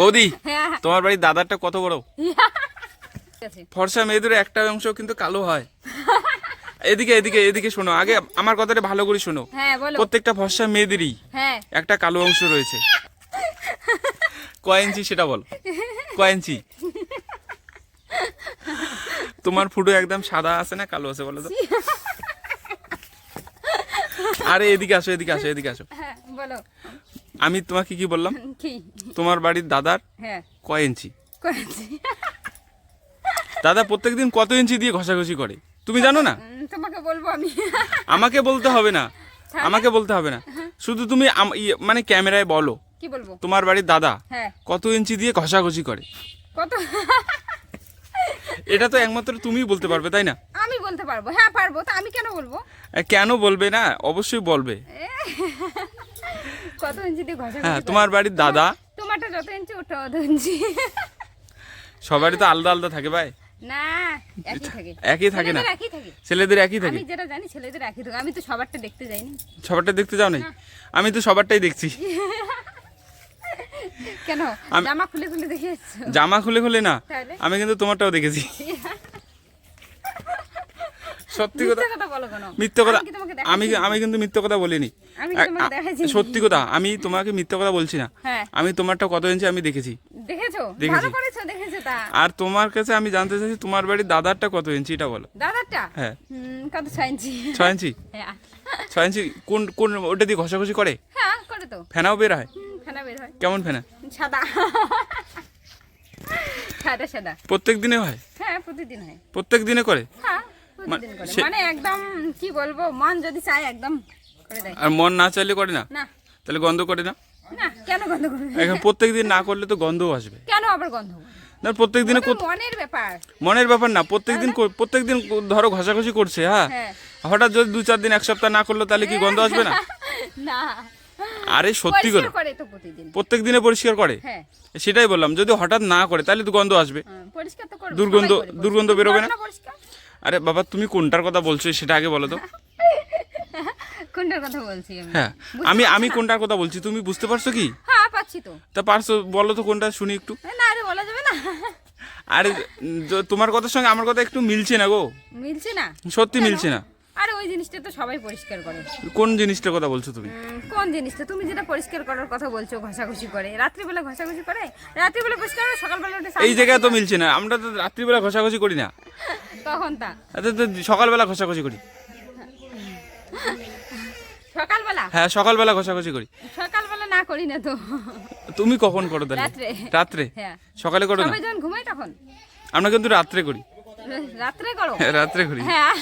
বৌদি হ্যাঁ। তোমার বাড়ির দাদারটা কত বড়? ফর্সা মেয়েদের একটা অংশ কিন্তু কালো হয়। এদিকে এদিকে এদিকে শোনো। আগে আমার কথাটা ভালো করে শোনো। হ্যাঁ প্রত্যেকটা ফর্সা মেয়েদেরই হ্যাঁ। একটা কালো অংশ রয়েছে। কয় ইঞ্চি সেটা বল। কয় ইঞ্চি? তোমার ফুটো একদম সাদা আছে না কালো আছে বলো তো? আরে এদিকে আসো এদিকে আসো এদিকে আসো। বলো। আমি তোমাকে কি বললাম? কি? তোমার বাড়ির দাদার হ্যাঁ। কয় ইঞ্চি? দাদা প্রত্যেকদিন কত ইঞ্চি দিয়ে ঘষাঘষি করে? তুমি জানো না? তোমাকে বলব আমি। আমাকে বলতে হবে না। আমাকে বলতে হবে না। শুধু তুমি মানে ক্যামেরায় বলো। কি বলব? তোমার বাড়ির দাদা হ্যাঁ। কত ইঞ্চি দিয়ে ঘষাঘষি করে? কত? এটা তো একমাত্র তুমিই বলতে পারবে তাই না? আমি বলতে পারব। হ্যাঁ পারব। তা আমি কেন বলব? কেন বলবে না? অবশ্যই বলবে। কত ইঞ্চি দিয়ে ঘষা হ্যাঁ তোমার বাড়ির দাদা তোমারটা ইঞ্চি ওটা অত ইঞ্চি সবারই তো আলাদা আলাদা থাকে ভাই। না একই থাকে। একই থাকে না? ছেলেদের একই থাকে। আমি যেটা জানি ছেলেদের একই থাকে। আমি তো সবারটা দেখতে যাইনি। সবারটা দেখতে যাও নাই? আমি তো সবারটাই দেখছি। কেন? আমি- জামা খুলে খুলে জামা খুলে খুলে না। আমি কিন্তু তোমারটাও দেখেছি। সত্যি কথা মিথ্যে কথা আমি আমি কিন্তু মিথ্যে কথা বলিনি? সত্যি কথা আমি তোমাকে মিথ্যে কথা বলছি না। হ্যাঁ। আমি তোমারটা কত ইঞ্চি আমি দেখেছি। আর তোমার কাছে আমি জানতে চাইছি তোমার বাড়ির দাদারটা কত ইঞ্চি এটা বলো। দাদারটা? হ্যাঁ। কত ছয় ইঞ্চি? ছয় ইঞ্চি? হ্যাঁ। ছয় ইঞ্চি কোন কোন ওটা দিয়ে ঘষাঘষি করে? হ্যাঁ করে তো। ফেনাও বের হয়? ফেনা বের হয়। কেমন ফেনা? সাদা। সাদা সাদা। প্রত্যেক দিনে হয়? হ্যাঁ প্রতিদিন হয়। প্রত্যেক দিনে করে? হ্যাঁ মানে একদম কি বলব মন যদি চায় একদম করে দেয়। আর মন না চাইলে করে না? না। তাহলে গন্ধ করে না? না কেন গন্ধ করবে এখন প্রত্যেক দিন না করলে তো গন্ধও আসবে। কেন আবার গন্ধ না প্রত্যেক দিনে মনের ব্যাপার। মনের না ধরো ঘষাঘষি করছে হ্যাঁ? হ্যাঁ। হঠাৎ যদি দু চার দিন এক সপ্তাহ না করল তাহলে কি গন্ধ আসবে না? না। আরে সত্যি করে। প্রত্যেক দিনে পরিষ্কার করে। হ্যাঁ। সেটাই বললাম যদি হঠাৎ না করে তাহলে তো গন্ধ আসবে। হ্যাঁ, দুর্গন্ধ- দুর্গন্ধ বেরোবে না? আরে বাবা তুমি কোনটার কথা বলছো? সেটা আগে বলো তো। কোনটার কথা বলছি আমি? হ্যাঁ আমি আমি কোনটার কথা বলছি? তুমি বুঝতে পারছ কি? হ্যাঁ পাচ্ছি তো। তা পারছ বলো তো কোনটা শুনি একটু। না আরে বলা যাবে না। আরে তোমার কথার সঙ্গে আমার কথা একটু মিলছে না গো। মিলছে না? সত্যি মিলছে না। আরে ওই জিনিসটা তো সবাই পরিষ্কার করে। কোন জিনিসটার কথা বলছো তুমি? কোন জিনিসটা? তুমি যেটা পরিষ্কার করার কথা বলছো ঘষাঘষি করে। রাত্রিবেলা ঘষাঘষি করে? রাত্রিবেলা পরিষ্কার করে সকালবেলা এই জায়গায় তো মিলছে না। আমরা তো রাত্রিবেলা ঘষাঘষি করি না। তখন তা। আচ্ছা, তো সকালবেলা ঘষাঘষি করি। সকালবেলা? হ্যাঁ সকালবেলা ঘষাঘষি করি। সকালবেলা না করি না তো। তুমি কখন করো তাহলে? রাত্রে। রাত্রে? হ্যাঁ। সকালে করো না? যখন ঘুমাই তখন? আমরা কিন্তু রাত্রে করি। রাত্রে করো? হ্যাঁ, রাত্রে করি। হ্যাঁ।